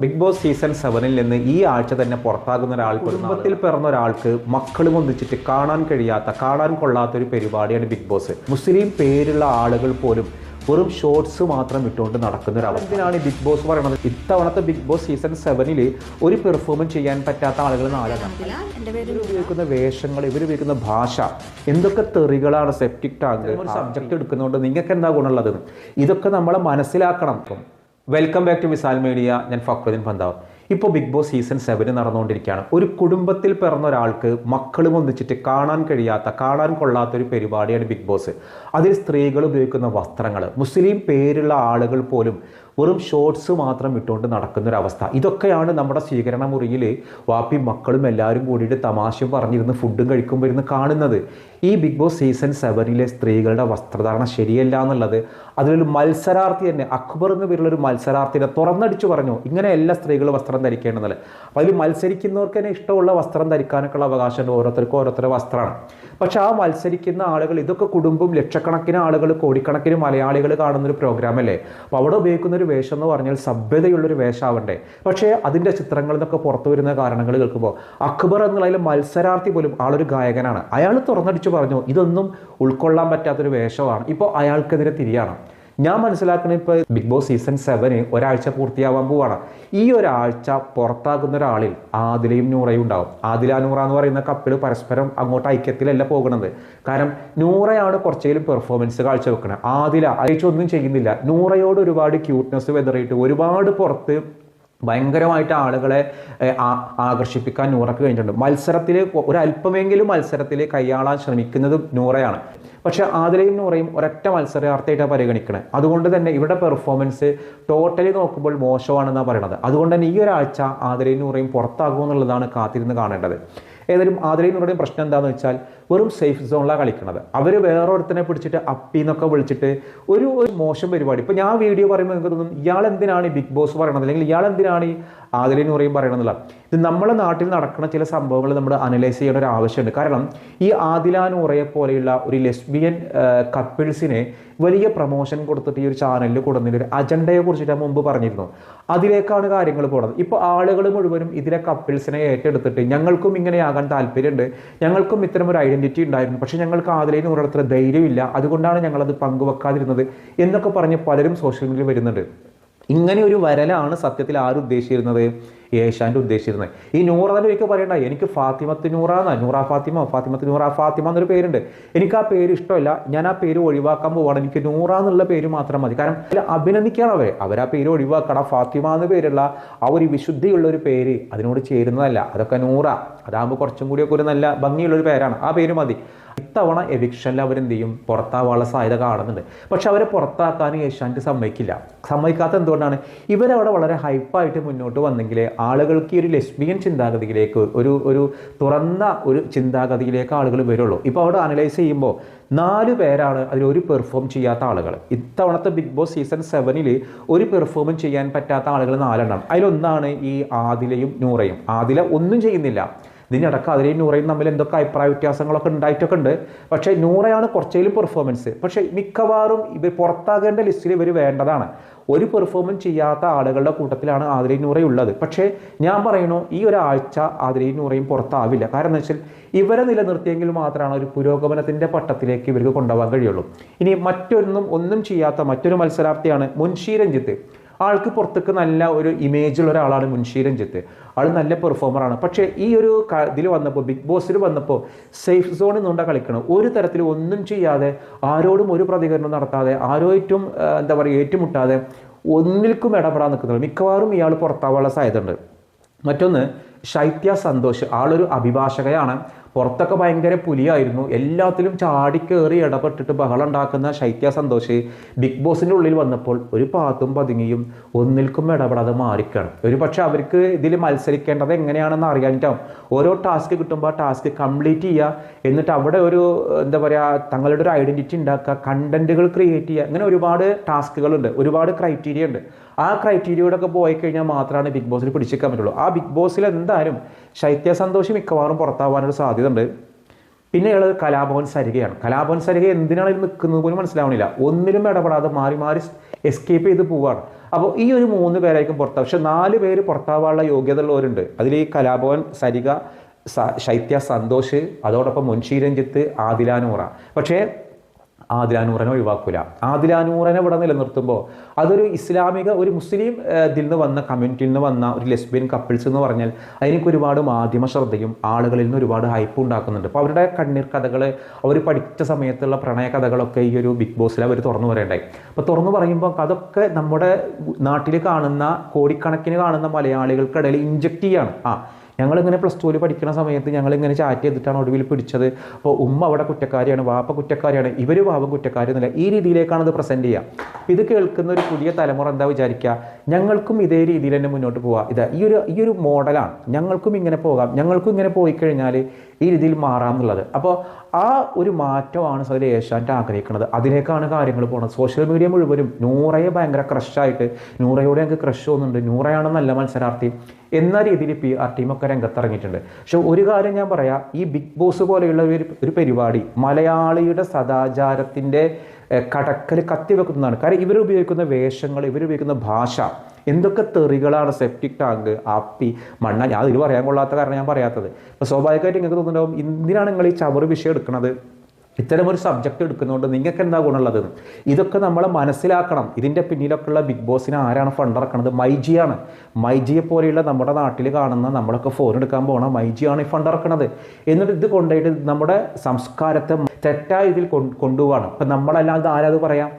Big boss season സെവനിൽ നിന്ന് ഈ ആഴ്ച തന്നെ പുറത്താകുന്ന ഒരാൾ കുടുംബത്തിൽ പിറന്ന ഒരാൾക്ക് മക്കളും ഒന്നിച്ചിട്ട് കാണാൻ കഴിയാത്ത കാണാൻ കൊള്ളാത്ത ഒരു പരിപാടിയാണ് ബിഗ് ബോസ് മുസ്ലിം പേരുള്ള ആളുകൾ പോലും വെറും ഷോർട്സ് മാത്രം ഇട്ടുകൊണ്ട് നടക്കുന്ന ഒരു അവസ്ഥയാണ് ബിഗ് ബോസ് പറയുന്നത് ഇത്തവണത്തെ ബിഗ് ബോസ് സീസൺ സെവനിൽ ഒരു പെർഫോമൻസ് ചെയ്യാൻ പറ്റാത്ത ആളുകൾ നാലെണ്ണം ഉപയോഗിക്കുന്ന വേഷങ്ങൾ ഇവർ ഉപയോഗിക്കുന്ന ഭാഷ എന്തൊക്കെ തെറികളാണ് സെപ്റ്റിക് ടാങ്ക് സബ്ജക്റ്റ് സബ്ജക്ട് എടുക്കുന്നതുകൊണ്ട് നിങ്ങൾക്ക് എന്താ ഗുണമുള്ളത്? ഇതൊക്കെ നമ്മളെ മനസ്സിലാക്കണം. Welcome back to Visal media ഞാൻ ഫക്രുദ്ദീൻ പന്താവ് ഇപ്പോൾ ബിഗ് ബോസ് സീസൺ സെവന് നടന്നുകൊണ്ടിരിക്കുകയാണ്. ഒരു കുടുംബത്തിൽ പിറന്ന ഒരാൾക്ക് മക്കളും ഒന്നിച്ചിട്ട് കാണാൻ കഴിയാത്ത കാണാൻ കൊള്ളാത്ത ഒരു പരിപാടിയാണ് ബിഗ് ബോസ് അതിൽ സ്ത്രീകൾ ഉപയോഗിക്കുന്ന വസ്ത്രങ്ങൾ മുസ്ലിം പേരുള്ള ആളുകൾ പോലും വെറും ഷോർട്സ് മാത്രം ഇട്ടുകൊണ്ട് നടക്കുന്ന ഒരു അവസ്ഥ ഇതൊക്കെയാണ് നമ്മുടെ സ്വീകരണ മുറിയിൽ വാപ്പി മക്കളും എല്ലാവരും കൂടിയിട്ട് തമാശയും പറഞ്ഞിരുന്ന് ഫുഡും കഴിക്കുമ്പോൾ ഇരുന്ന് കാണുന്നത്. ഈ ബിഗ് ബോസ് സീസൺ സെവനിലെ സ്ത്രീകളുടെ വസ്ത്രധാരണം ശരിയല്ല എന്നുള്ളത്. അതിലൊരു മത്സരാർത്ഥി തന്നെ അക്ബർ എന്ന് പേരിലൊരു മത്സരാർത്ഥിനെ തുറന്നടിച്ചു പറഞ്ഞു ഇങ്ങനെ എല്ലാ സ്ത്രീകളും വസ്ത്രം ധരിക്കേണ്ടതല്ല? അപ്പോൾ അതിൽ മത്സരിക്കുന്നവർക്ക് തന്നെ ഇഷ്ടമുള്ള വസ്ത്രം ധരിക്കാനൊക്കെയുള്ള അവകാശമുണ്ട് ഓരോരുത്തർക്കും ഓരോരുത്തരുടെ വസ്ത്രമാണ്. പക്ഷെ ആ മത്സരിക്കുന്ന ആളുകൾ ഇതൊക്കെ കുടുംബം ലക്ഷക്കണക്കിന് ആളുകൾ കോടിക്കണക്കിന് മലയാളികൾ കാണുന്ന ഒരു പ്രോഗ്രാം അല്ലേ? അപ്പോൾ അവിടെ ഉപയോഗിക്കുന്ന ഒരു വേഷം എന്ന് പറഞ്ഞാൽ സഭ്യതയുള്ളൊരു വേഷമാവണ്ടേ പക്ഷേ അതിന്റെ ചിത്രങ്ങളിൽ നിന്നൊക്കെ പുറത്തു വരുന്ന കാരണങ്ങൾ കേൾക്കുമ്പോൾ അക്ബർ എന്നുള്ളതിൽ മത്സരാർത്ഥി പോലും ആളൊരു ഗായകനാണ്. അയാൾ തുറന്നടിച്ചു പറഞ്ഞു ഇതൊന്നും ഉൾക്കൊള്ളാൻ പറ്റാത്തൊരു വേഷമാണ്. ഇപ്പോൾ അയാൾക്കെതിരെ തിരിയാണ്. ഞാൻ മനസ്സിലാക്കണ ഇപ്പോൾ ബിഗ് ബോസ് സീസൺ സെവന് ഒരാഴ്ച പൂർത്തിയാവാൻ പോവാണ്. ഈ ഒരാഴ്ച പുറത്താകുന്ന ഒരാളിൽ ആദിലയും നൂറയും ഉണ്ടാവും. ആദില നൂറ എന്ന് പറയുന്ന കപ്പിൾ പരസ്പരം അങ്ങോട്ട് ഐക്യത്തിലല്ല പോകുന്നത്. കാരണം നൂറയാണ് കുറച്ചെങ്കിലും പെർഫോമൻസ് കാഴ്ചവെക്കുന്നത് ആദില അയച്ചൊന്നും ചെയ്യുന്നില്ല. നൂറയോട് ഒരുപാട് ക്യൂട്ട്നെസ് വെതറിയിട്ട് ഒരുപാട് പുറത്ത് ഭയങ്കരമായിട്ട് ആളുകളെ ആകർഷിപ്പിക്കാൻ നൂറക്ക് കഴിഞ്ഞിട്ടുണ്ട്. മത്സരത്തിൽ ഒരല്പമെങ്കിലും മത്സരത്തിൽ കൈയാളാൻ ശ്രമിക്കുന്നത് നൂറയാണ്. പക്ഷേ ആദിലയും നൂറയും ഒരൊറ്റ മത്സരാർത്ഥിയായിട്ടാണ് പരിഗണിക്കുന്നത് അതുകൊണ്ട് തന്നെ ഇവരുടെ പെർഫോമൻസ് ടോട്ടലി നോക്കുമ്പോൾ മോശമാണെന്നാണ് പറയുന്നത് അതുകൊണ്ട് തന്നെ ഈ ഒരാഴ്ച ആദിലയും നൂറയും പുറത്താകുമെന്നുള്ളതാണ് കാത്തിരുന്ന് കാണേണ്ടത്. ഏതായാലും പറയും പ്രശ്നം എന്താണെന്ന് വെച്ചാൽ വെറും സേഫ് സോണിലാണ് കളിക്കുന്നത് അവർ വേറൊരുത്തനെ പിടിച്ചിട്ട് അപ്പി എന്നൊക്കെ വിളിച്ചിട്ട് ഒരു ഒരു മോശം പരിപാടി. ഇപ്പോൾ ഞാൻ വീഡിയോ പറയുമ്പോൾ നിങ്ങൾക്ക് തോന്നും ഇയാൾ എന്തിനാണ് ഈ ബിഗ് ബോസ് പറയണത്? അല്ലെങ്കിൽ ഇയാൾ എന്തിനാണ് ഈ ആദിലയും നൂറയും പറയണമെന്നില്ല. ഇത് നമ്മുടെ നാട്ടിൽ നടക്കുന്ന ചില സംഭവങ്ങൾ നമ്മൾ അനലൈസ് ചെയ്യേണ്ട ഒരു ആവശ്യമുണ്ട്. കാരണം ഈ ആദില പോലെയുള്ള ഒരു ലെസ്ബിയൻ കപ്പിൾസിനെ വലിയ പ്രൊമോഷൻ കൊടുത്തിട്ട് ഈ ഒരു ചാനലിൽ കൊടുത്തിന്റെ ഒരു അജണ്ടയെ കുറിച്ചിട്ട് ഞാൻ മുമ്പ് പറഞ്ഞിരുന്നു. അതിലേക്കാണ് കാര്യങ്ങൾ പോകുന്നത് ഇപ്പോൾ ആളുകൾ മുഴുവനും ഇതിലെ കപ്പിൾസിനെ ഏറ്റെടുത്തിട്ട് ഞങ്ങൾക്കും ഇങ്ങനെയാകാൻ താല്പര്യമുണ്ട്. ഞങ്ങൾക്കും ഇത്തരം ഒരു ഐഡന്റിറ്റി ഉണ്ടായിരുന്നു. പക്ഷേ ഞങ്ങൾക്ക് ആദിലയിൽ അത്ര ധൈര്യമില്ല. അതുകൊണ്ടാണ് ഞങ്ങളത് പങ്കുവെക്കാതിരുന്നത് എന്നൊക്കെ പറഞ്ഞ് പലരും സോഷ്യൽ മീഡിയയിൽ വരുന്നുണ്ട്. ഇങ്ങനെ ഒരു വരലാണ് സത്യത്തിൽ ആര് ഉദ്ദേശിച്ചിരുന്നത് ഏഷ്യാന്റെ ഉദ്ദേശിച്ചിരുന്നത്. ഈ നൂറ തന്നെ പറയണ്ട. എനിക്ക് ഫാത്തിമത്ത് നൂറ എന്നാ? നൂറ ഫാത്തിമ ഫാത്തിമത്ത് നൂറ ഫാത്തിമ എന്നൊരു പേരുണ്ട്. എനിക്ക് ആ പേര് ഇഷ്ടമല്ല. ഞാൻ ആ പേര് ഒഴിവാക്കാൻ പോവാണ്. എനിക്ക് നൂറ എന്നുള്ള പേര് മാത്രം മതി. കാരണം അഭിനന്ദിക്കണം അവർ ആ പേര് ഒഴിവാക്കണം. ഫാത്തിമ എന്ന പേരുള്ള ആ ഒരു വിശുദ്ധിയുള്ള ഒരു പേര് അതിനോട് ചേരുന്നതല്ല. അതൊക്കെ നൂറ. അതാകുമ്പോൾ കുറച്ചും കൂടിയൊക്കെ ഒരു നല്ല ഭംഗിയുള്ള ഒരു പേരാണ്. ആ പേര് മതി. ഇത്തവണ എവിക്ഷനിൽ അവരെന്ത് ചെയ്യും? പുറത്താവാനുള്ള സാധ്യത കാണുന്നുണ്ട്. പക്ഷെ അവരെ പുറത്താക്കാൻ ഏഷ്യാനെറ്റ് സമ്മതിക്കില്ല. സമ്മതിക്കാത്ത എന്തുകൊണ്ടാണ്? ഇവരവിടെ വളരെ ഹൈപ്പായിട്ട് മുന്നോട്ട് വന്നെങ്കിൽ ആളുകൾക്ക് ഈ ഒരു ലെസ്ബിയൻ ചിന്താഗതിയിലേക്ക് ഒരു ഒരു തുറന്ന ഒരു ചിന്താഗതിയിലേക്ക് ആളുകൾ വരുള്ളൂ. ഇപ്പോൾ അവിടെ അനലൈസ് ചെയ്യുമ്പോൾ നാല് പേരാണ് അതിൽ ഒരു പെർഫോം ചെയ്യാത്ത ആളുകൾ. ഇത്തവണത്തെ ബിഗ് ബോസ് സീസൺ സെവനിൽ ഒരു പെർഫോമും ചെയ്യാൻ പറ്റാത്ത ആളുകൾ നാലെണ്ണം. അതിലൊന്നാണ് ഈ ആദിലയും നൂറയും. ആദില ഒന്നും ചെയ്യുന്നില്ല. ഇതിനിടക്ക് അതിലെയും നൂറയും തമ്മിൽ എന്തൊക്കെ അഭിപ്രായ വ്യത്യാസങ്ങളൊക്കെ ഉണ്ടായിട്ടൊക്കെ ഉണ്ട് പക്ഷേ നൂറയാണ് കുറച്ചേലും പെർഫോമൻസ് പക്ഷേ മിക്കവാറും ഇവർ പുറത്താകേണ്ട ലിസ്റ്റിൽ ഇവർ വേണ്ടതാണ്. ഒരു പെർഫോമൻസ് ചെയ്യാത്ത ആളുകളുടെ കൂട്ടത്തിലാണ് ആതിരയും നൂറയും ഉള്ളത്. പക്ഷേ ഞാൻ പറയണു ഈ ഒരാഴ്ച ആതിരയും നൂറയും പുറത്താവില്ല. കാരണം എന്ന് വെച്ചാൽ ഇവരെ നിലനിർത്തിയെങ്കിൽ മാത്രമാണ് ഒരു പുരോഗമനത്തിന്റെ പട്ടത്തിലേക്ക് ഇവർക്ക് കൊണ്ടുപോകാൻ കഴിയുള്ളൂ. ഇനി മറ്റൊന്നും ഒന്നും ചെയ്യാത്ത മറ്റൊരു മത്സരാർത്ഥിയാണ് മുൻഷി രഞ്ജിത്ത്. ആൾക്ക് പുറത്തേക്ക് നല്ല ഒരു ഇമേജുള്ള ഒരാളാണ് മുൻഷി രഞ്ജിത്ത് ആൾ നല്ല പെർഫോമറാണ് പക്ഷേ ഈ ഒരു ഇതിൽ വന്നപ്പോൾ ബിഗ് ബോസിൽ വന്നപ്പോൾ സേഫ് സോണിൽ നിന്നുകൊണ്ടാണ് കളിക്കണം. ഒരു തരത്തിൽ ഒന്നും ചെയ്യാതെ ആരോടും ഒരു പ്രതികരണം നടത്താതെ ആരോയിട്ടും എന്താ പറയുക ഏറ്റുമുട്ടാതെ ഒന്നിൽക്കും ഇടപെടാൻ നിൽക്കുന്നത് മിക്കവാറും ഇയാൾ പുറത്താവാനുള്ള സാധ്യതയുണ്ട്. മറ്റൊന്ന് ശൈത്യ സന്തോഷ്. ആളൊരു അഭിഭാഷകയാണ്. പുറത്തൊക്കെ ഭയങ്കര പുലിയായിരുന്നു. എല്ലാത്തിലും ചാടിക്കേറി ഇടപെട്ടിട്ട് ബഹളം ഉണ്ടാക്കുന്ന ശൈത്യ സന്തോഷ് ബിഗ് ബോസിന്റെ ഉള്ളിൽ വന്നപ്പോൾ ഒരു പാത്തും പതുങ്ങിയും ഒന്നിൽക്കും ഇടപെടാതെ മാറിക്കാണ്. ഒരു പക്ഷേ അവർക്ക് ഇതിൽ മത്സരിക്കേണ്ടത് എങ്ങനെയാണെന്ന് അറിയാനിട്ടാവും. ഓരോ ടാസ്ക് കിട്ടുമ്പോൾ ആ ടാസ്ക് കംപ്ലീറ്റ് ചെയ്യുക എന്നിട്ട് അവിടെ ഒരു എന്താ പറയുക തങ്ങളുടെ ഒരു ഐഡന്റിറ്റി ഉണ്ടാക്കുക കണ്ടന്റുകൾ ക്രിയേറ്റ് ചെയ്യുക അങ്ങനെ ഒരുപാട് ടാസ്കുകളുണ്ട് ഒരുപാട് ക്രൈറ്റീരിയ ഉണ്ട്. ആ ക്രൈറ്റീരിയയോടൊക്കെ പോയി കഴിഞ്ഞാൽ മാത്രമാണ് ബിഗ് ബോസിൽ പിടിച്ചേക്കാൻ പറ്റുള്ളൂ. ആ ബിഗ് ബോസിൽ എന്തായാലും ശൈത്യ സന്തോഷ് മിക്കവാറും പുറത്താവാനൊരു സാധ്യത ഉണ്ട് പിന്നെ ഉള്ളത് കലാഭവൻ സരികയാണ്. കലാഭവൻ സരിക എന്തിനാണ് ഇത് നിൽക്കുന്നത് പോലും മനസ്സിലാവണില്ല. ഒന്നിലും ഇടപെടാതെ മാറി മാറി എസ്കേപ്പ് ചെയ്ത് പോവുകയാണ് അപ്പോൾ ഈ ഒരു മൂന്ന് പേരായിരിക്കും പുറത്താവും പക്ഷെ നാല് പേര് പുറത്താവാനുള്ള യോഗ്യത ഉള്ളവരുണ്ട് അതിൽ ഈ കലാഭവൻ സരിക ശൈത്യ സന്തോഷ് അതോടൊപ്പം മുൻഷി രഞ്ജിത്ത് ആദിലാനൂറ പക്ഷേ ആദിലാനൂറനെ ഒഴിവാക്കൂല. ആദിലാനൂറനെ ഇവിടെ നിലനിർത്തുമ്പോൾ അതൊരു ഇസ്ലാമിക ഒരു മുസ്ലിം ഇതിൽ നിന്ന് വന്ന കമ്മ്യൂണിറ്റിയിൽ നിന്ന് വന്ന ഒരു ലെസ്ബിയൻ കപ്പിൾസ് എന്ന് പറഞ്ഞാൽ അതിനൊക്കെ ഒരുപാട് മാധ്യമ ശ്രദ്ധയും ആളുകളിൽ നിന്ന് ഒരുപാട് ഹൈപ്പ് ഉണ്ടാക്കുന്നുണ്ട്. അപ്പോൾ അവരുടെ കണ്ണീർ കഥകൾ അവർ പഠിച്ച സമയത്തുള്ള പ്രണയ കഥകളൊക്കെ ഈ ഒരു ബിഗ് ബോസിൽ അവർ തുറന്നു പറയണ്ടായി. അപ്പോൾ തുറന്നു പറയുമ്പോൾ അതൊക്കെ നമ്മുടെ നാട്ടിൽ കാണുന്ന കോടിക്കണക്കിന് കാണുന്ന മലയാളികൾക്കിടയിൽ ഇഞ്ചക്ട് ചെയ്യാണ്. ആ ഞങ്ങളിങ്ങനെ പ്ലസ് ടുവിൽ പഠിക്കുന്ന സമയത്ത് ഞങ്ങളിങ്ങനെ ചാറ്റ് ചെയ്തിട്ടാണ് ഒടുവിൽ പിടിച്ചത്. അപ്പോൾ ഉമ്മ അവിടെ കുറ്റക്കാരിയാണ് വാപ്പ കുറ്റക്കാരിയാണ്. ഇവർ പാവം കുറ്റക്കാരി എന്നില്ല ഈ രീതിയിലേക്കാണ് ഇത് പ്രസന്റ് ചെയ്യുക. ഇത് കേൾക്കുന്ന ഒരു പുതിയ തലമുറ എന്താ വിചാരിക്കുക? ഞങ്ങൾക്കും ഇതേ രീതിയിൽ തന്നെ മുന്നോട്ട് പോവാം ഇതാ ഈ ഒരു ഈ ഒരു മോഡലാണ് ഞങ്ങൾക്കും ഇങ്ങനെ പോകാം. ഞങ്ങൾക്കും ഇങ്ങനെ പോയി കഴിഞ്ഞാൽ ഈ രീതിയിൽ മാറാം എന്നുള്ളത് അപ്പോൾ ആ ഒരു മാറ്റമാണ് സൗദി ഏഷ്യാനെറ്റ് ആഗ്രഹിക്കുന്നത്. അതിലേക്കാണ് കാര്യങ്ങൾ പോകുന്നത്. സോഷ്യൽ മീഡിയ മുഴുവനും നൂറയെ ഭയങ്കര ക്രഷായിട്ട് നൂറയോടെ ഞങ്ങൾക്ക് ക്രഷ് തോന്നുന്നുണ്ട് നൂറയാണ് നല്ല മത്സരാർത്ഥി എന്ന രീതിയിൽ പി ആർ ടീമൊക്കെ രംഗത്തിറങ്ങിയിട്ടുണ്ട്. പക്ഷെ ഒരു കാര്യം ഞാൻ പറയാം. ഈ ബിഗ് ബോസ് പോലെയുള്ള ഒരു ഒരു പരിപാടി മലയാളിയുടെ സദാചാരത്തിന്റെ കടക്കൽ കത്തിവെക്കുന്നതാണ്. കാരണം ഇവർ ഉപയോഗിക്കുന്ന വേഷങ്ങൾ ഇവർ ഉപയോഗിക്കുന്ന ഭാഷ എന്തൊക്കെ തെറികളാണ് സെപ്റ്റിക് ടാങ്ക് ആപ്പി മണ്ണ? ഞാൻ അതിൽ പറയാൻ കൊള്ളാത്ത കാരണം ഞാൻ പറയാത്തത്. അപ്പോൾ സ്വാഭാവികമായിട്ട് നിങ്ങൾക്ക് തോന്നുന്നുണ്ടാവും എന്തിനാണ് നിങ്ങൾ ഈ ചവറ് വിഷയം എടുക്കുന്നത് ഇത്തരം ഒരു സബ്ജക്റ്റ് എടുക്കുന്നതുകൊണ്ട് നിങ്ങൾക്ക് എന്താ ഗുണമുള്ളത്? ഇതൊക്കെ നമ്മൾ മനസ്സിലാക്കണം. ഇതിന്റെ പിന്നിലൊക്കെയുള്ള ബിഗ് ബോസിനെ ആരാണ് ഫണ്ട് ഇറക്കുന്നത് മൈജിയാണ്. മൈജിയെ പോലെയുള്ള നമ്മുടെ നാട്ടിൽ കാണുന്ന നമ്മളൊക്കെ ഫോൺ എടുക്കാൻ പോകണം മൈജിയാണ് ഈ ഫണ്ട് ഇറക്കുന്നത് എന്നിട്ട് ഇത് കൊണ്ടുപോയിട്ട് നമ്മുടെ സംസ്കാരത്തെ തെറ്റായ ഇതിൽ കൊണ്ട് കൊണ്ടുപോവാണ്. ഇപ്പം നമ്മളല്ലാതെ ആരാത് പറയാം?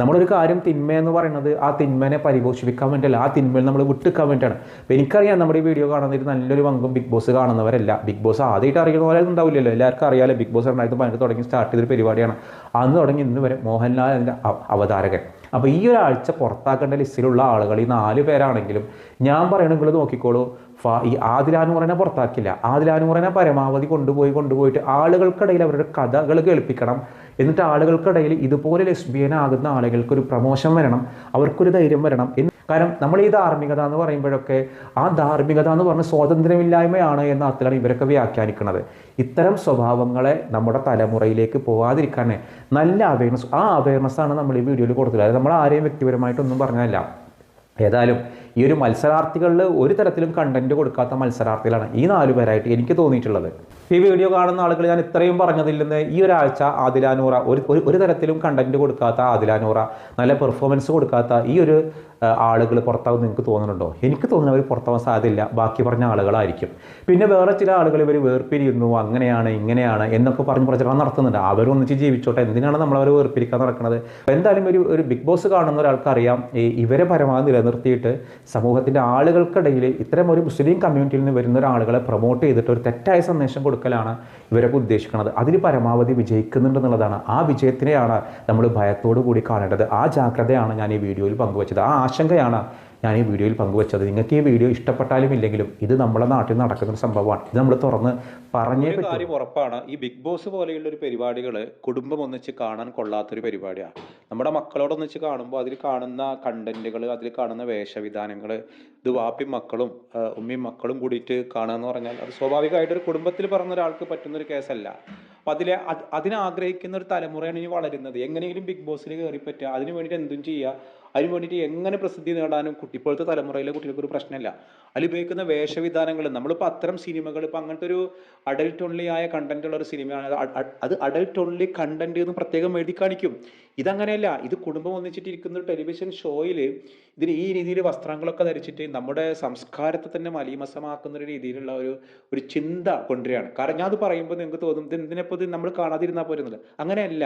നമ്മളൊരു കാര്യം തിന്മ എന്ന് പറയുന്നത് ആ തിന്മനെ പരിപോഷിപ്പിക്കാൻ വേണ്ടിയല്ല. ആ തിന്മയിൽ നമ്മൾ വിട്ടുക്കാൻ വേണ്ടിയാണ്. എനിക്കറിയാം നമ്മുടെ ഈ വീഡിയോ കാണുന്നതിൽ നല്ലൊരു പങ്കും ബിഗ് ബോസ് കാണുന്നവരല്ല. ബിഗ് ബോസ് ആദ്യമായിട്ട് അറിയുന്ന പോലെ ഉണ്ടാവില്ലല്ലോ. എല്ലാവർക്കും അറിയാമല്ലോ ബിഗ് ബോസ് രണ്ടായിരത്തി പതിനെട്ട് തുടങ്ങി സ്റ്റാർട്ട് ചെയ്തൊരു പരിപാടിയാണ്. അന്ന് തുടങ്ങി ഇന്ന് വരെ മോഹൻലാൽ അതിന്റെ അവതാരകൻ. അപ്പോൾ ഈ ഒരാഴ്ച പുറത്താക്കേണ്ട ലിസ്റ്റിലുള്ള ആളുകൾ ഈ നാല് പേരാണെങ്കിലും ഞാൻ പറയണമെങ്കിൽ നോക്കിക്കോളൂ. ഫാ ഈ ആദിലാനൂറിനെ പുറത്താക്കില്ല. ആദിലാനൂറിനെ പരമാവധി കൊണ്ടുപോയി കൊണ്ടുപോയിട്ട് ആളുകൾക്കിടയിൽ അവരുടെ കഥകൾ കേൾപ്പിക്കണം. എന്നിട്ട് ആളുകൾക്കിടയിൽ ഇതുപോലെ ലെസ്ബിയനാകുന്ന ആളുകൾക്ക് ഒരു പ്രമോഷൻ വരണം. അവർക്കൊരു ധൈര്യം വരണം. കാരണം നമ്മൾ ഈ ധാർമ്മികത എന്ന് പറയുമ്പോഴൊക്കെ ആ ധാർമ്മികത എന്ന് പറഞ്ഞ സ്വാതന്ത്ര്യമില്ലായ്മയാണ് എന്ന അർത്ഥത്തിലാണ് ഇവരൊക്കെ വ്യാഖ്യാനിക്കുന്നത് ഇത്തരം സ്വഭാവങ്ങളെ നമ്മുടെ തലമുറയിലേക്ക് പോകാതിരിക്കാൻ നല്ല അവയർനെസ് ആ അവയർനെസ് ആണ് നമ്മൾ ഈ വീഡിയോയിൽ കൊടുത്തത് അതായത് നമ്മൾ ആരെയും വ്യക്തിപരമായിട്ടൊന്നും പറഞ്ഞതല്ല. ഏതായാലും ഈ ഒരു മത്സരാർത്ഥികളിൽ ഒരു തരത്തിലും കണ്ടന്റ് കൊടുക്കാത്ത മത്സരാർത്ഥികളാണ് ഈ നാലുപേരായിട്ട് എനിക്ക് തോന്നിയിട്ടുള്ളത്. ഈ വീഡിയോ കാണുന്ന ആളുകൾ ഞാൻ ഇത്രയും പറഞ്ഞതിൽ നിന്ന് ഈ ഒരാഴ്ച ആദിലാനൂറ ഒരു ഒരു- തരത്തിലും കണ്ടന്റ് കൊടുക്കാത്ത ആദിലാനൂറ നല്ല പെർഫോമൻസ് കൊടുക്കാത്ത ഈ ഒരു ആളുകൾ പുറത്താവും നിങ്ങൾക്ക് തോന്നുന്നുണ്ടോ? എനിക്ക് തോന്നുന്നു അവർ പുറത്താവാൻ സാധ്യതയില്ല. ബാക്കി പറഞ്ഞ ആളുകളായിരിക്കും. പിന്നെ വേറെ ചില ആളുകൾ ഇവർ വേർപിരിയുന്നു അങ്ങനെയാണ് ഇങ്ങനെയാണ് എന്നൊക്കെ പറഞ്ഞ് പ്രചരണം നടത്തുന്നുണ്ട്. അവരൊന്നിച്ച് ജീവിച്ചോട്ടെ. എന്തിനാണ് നമ്മൾ അവർ വേർപിരിക്കാൻ നടക്കുന്നത്? എന്തായാലും ഒരു ഒരു ബിഗ് ബോസ് കാണുന്ന ഒരാൾക്കറിയാം ഈ ഇവരെ പരമാവധി നിലനിർത്തിയിട്ട് സമൂഹത്തിന്റെ ആളുകൾക്കിടയിൽ ഇത്തരം ഒരു മുസ്ലിം കമ്മ്യൂണിറ്റിയിൽ നിന്ന് വരുന്ന ഒരാളുകളെ പ്രൊമോട്ട് ചെയ്തിട്ട് ഒരു തെറ്റായ സന്ദേശം കൊടുക്കലാണ് ഇവരൊക്കെ ഉദ്ദേശിക്കുന്നത്. അതിന് പരമാവധി വിജയിക്കുന്നുണ്ടെന്നുള്ളതാണ് ആ വിജയത്തിനെയാണ് നമ്മൾ ഭയത്തോടു കൂടി കാണേണ്ടത്. ആ ജാഗ്രതയാണ് ഞാൻ ഈ വീഡിയോയിൽ പങ്കുവച്ചത്. ആ ആശങ്കയാണ് ഞാൻ ഈ വീഡിയോയിൽ പങ്കുവച്ചത്. നിങ്ങൾക്ക് ഈ വീഡിയോ ഇഷ്ടപ്പെട്ടാലും ഇല്ലെങ്കിലും ഇത് നമ്മുടെ നാട്ടിൽ നടക്കുന്ന ഒരു സംഭവമാണ്. ഇത് നമ്മൾ തുറന്ന് പറഞ്ഞേ കാര്യം ഉറപ്പാണ്. ഈ ബിഗ് ബോസ് പോലെയുള്ള ഒരു പരിപാടികൾ കുടുംബം ഒന്നിച്ച് കാണാൻ കൊള്ളാത്തൊരു പരിപാടിയാണ്. നമ്മുടെ മക്കളോടൊന്നിച്ച് കാണുമ്പോൾ അതിൽ കാണുന്ന കണ്ടന്റുകൾ അതിൽ കാണുന്ന വേഷവിധാനങ്ങൾ ഇത് വാപ്പിയും മക്കളും ഉമ്മയും മക്കളും കൂടിയിട്ട് കാണുക എന്ന് പറഞ്ഞാൽ അത് സ്വാഭാവികമായിട്ട് ഒരു കുടുംബത്തിൽ പറഞ്ഞ ഒരാൾക്ക് പറ്റുന്ന ഒരു കേസല്ല. അപ്പം അതിലെ അതിനാഗ്രഹിക്കുന്ന ഒരു തലമുറയാണ് ഇനി വളരുന്നത്. എങ്ങനെയെങ്കിലും ബിഗ് ബോസിൽ കയറി പറ്റുക അതിന് വേണ്ടിയിട്ട് എന്തും ചെയ്യുക അതിന് വേണ്ടിയിട്ട് എങ്ങനെ പ്രസിദ്ധി നേടാനും കുട്ടി ഇപ്പോഴത്തെ തലമുറയിലെ കുട്ടികൾക്ക് ഒരു പ്രശ്നമില്ല. അതിൽ ഉപയോഗിക്കുന്ന വേഷവിധാനങ്ങൾ നമ്മളിപ്പോൾ അത്തരം സിനിമകൾ ഇപ്പം അങ്ങനത്തെ ഒരു അഡൽട്ട് ഓൺലി ആയ കണ്ടന്റ് ഉള്ള ഒരു സിനിമയാണ് അത് അഡൽട്ട് ഓൺലി കണ്ടന്റ് എന്ന് പ്രത്യേകം എഴുതി കാണിക്കും. ഇതങ്ങനെയല്ല ഇത് കുടുംബം ഒന്നിച്ചിട്ടിരിക്കുന്ന ഒരു ടെലിവിഷൻ ഷോയിൽ ഇതിന് ഈ രീതിയിൽ വസ്ത്രങ്ങളൊക്കെ ധരിച്ചിട്ട് നമ്മുടെ സംസ്കാരത്തെ തന്നെ മലീമസമാക്കുന്ന ഒരു രീതിയിലുള്ള ഒരു ഒരു ചിന്ത കൊണ്ടുവരികയാണ്. കാരണം ഞാൻ അത് പറയുമ്പോൾ നിങ്ങൾക്ക് തോന്നും ഇത് എന്തിനെപ്പോൾ നമ്മൾ കാണാതിരുന്നാൽ പോരുന്നില്ല അങ്ങനെയല്ല.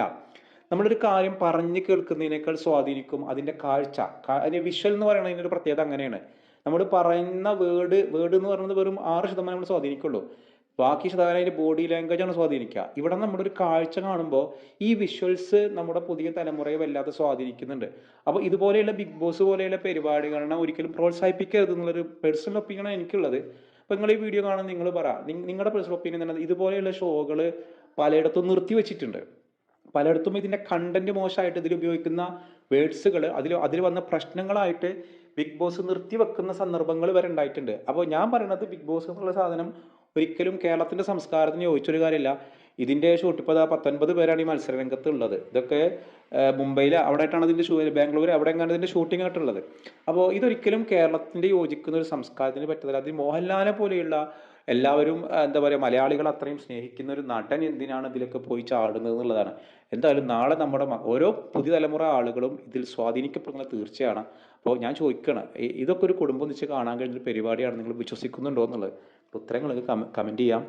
നമ്മളൊരു കാര്യം പറഞ്ഞു കേൾക്കുന്നതിനേക്കാൾ സ്വാധീനിക്കും അതിന്റെ കാഴ്ച. അതിന്റെ വിഷ്വൽ എന്ന് പറയുന്നത് അതിന്റെ ഒരു പ്രത്യേകത അങ്ങനെയാണ്. നമ്മൾ പറയുന്ന വേർഡ് വേർഡ് എന്ന് പറയുന്നത് വെറും ആറ് ശതമാനം നമ്മൾ സ്വാധീനിക്കുള്ളൂ. ബാക്കി ശതമാനം അതിന്റെ ബോഡി ലാംഗ്വേജ് ആണ് സ്വാധീനിക്കുക. ഇവിടെ ഒരു കാഴ്ച കാണുമ്പോൾ ഈ വിഷ്വൽസ് നമ്മുടെ പുതിയ തലമുറയെ വല്ലാതെ സ്വാധീനിക്കുന്നുണ്ട്. അപ്പോൾ ഇതുപോലെയുള്ള ബിഗ് ബോസ് പോലെയുള്ള പരിപാടികളെ ഒരിക്കലും പ്രോത്സാഹിപ്പിക്കരുത് എന്നുള്ളൊരു പേഴ്സണൽ ഒപ്പീനിയനാണ് എനിക്കുള്ളത്. അപ്പോൾ നിങ്ങൾ ഈ വീഡിയോ കാണാൻ നിങ്ങൾ പറ. നിങ്ങളുടെ പേഴ്സണൽ ഒപ്പീനിയൻ തന്നെ ഇതുപോലെയുള്ള ഷോകൾ പലയിടത്തും നിർത്തി വെച്ചിട്ടുണ്ട് പലയിടത്തും ഇതിന്റെ കണ്ടന്റ് മോശമായിട്ട് ഇതിൽ ഉപയോഗിക്കുന്ന വേർഡ്സുകൾ അതിൽ അതിൽ വന്ന പ്രശ്നങ്ങളായിട്ട് ബിഗ് ബോസ് നിർത്തിവെക്കുന്ന സന്ദർഭങ്ങൾ വരെ ഉണ്ടായിട്ടുണ്ട്. അപ്പോൾ ഞാൻ പറയുന്നത് ബിഗ് ബോസ് എന്നുള്ള സാധനം ഒരിക്കലും കേരളത്തിന്റെ സംസ്കാരത്തിന് യോജിച്ചൊരു കാര്യമില്ല. ഇതിന്റെ ഷൂട്ട് ഇപ്പോൾ പത്തൊൻപത് പേരാണ് ഈ മത്സര രംഗത്ത് ഉള്ളത് ഇതൊക്കെ മുംബൈയിൽ അവിടെ ആയിട്ടാണ് ഇതിന്റെ ഷൂ ബാംഗ്ലൂർ അവിടെ എങ്ങനെ ഇതിന്റെ ഷൂട്ടിംഗ് ആയിട്ടുള്ളത്. അപ്പോൾ ഇതൊരിക്കലും കേരളത്തിന്റെ യോജിക്കുന്ന ഒരു സംസ്കാരത്തിന് പറ്റത്തില്ല അതിൽ മോഹൻലാലിനെ പോലെയുള്ള എല്ലാവരും എന്താ പറയുക മലയാളികൾ അത്രയും സ്നേഹിക്കുന്ന ഒരു നടൻ എന്തിനാണ് ഇതിലൊക്കെ പോയി ചാടുന്നത് എന്നുള്ളതാണ്. എന്തായാലും നാളെ നമ്മുടെ ഓരോ പുതിയ തലമുറ ആളുകളും ഇതിൽ സ്വാധീനിക്കപ്പെടുന്നത് തീർച്ചയാണ്. അപ്പോൾ ഞാൻ ചോദിക്കണം ഇതൊക്കെ ഒരു കുടുംബം വെച്ച് കാണാൻ ഒരു പരിപാടിയാണ് നിങ്ങൾ വിശ്വസിക്കുന്നുണ്ടോ എന്നുള്ളത്? ഉത്തരങ്ങൾ കമന്റ് ചെയ്യാം.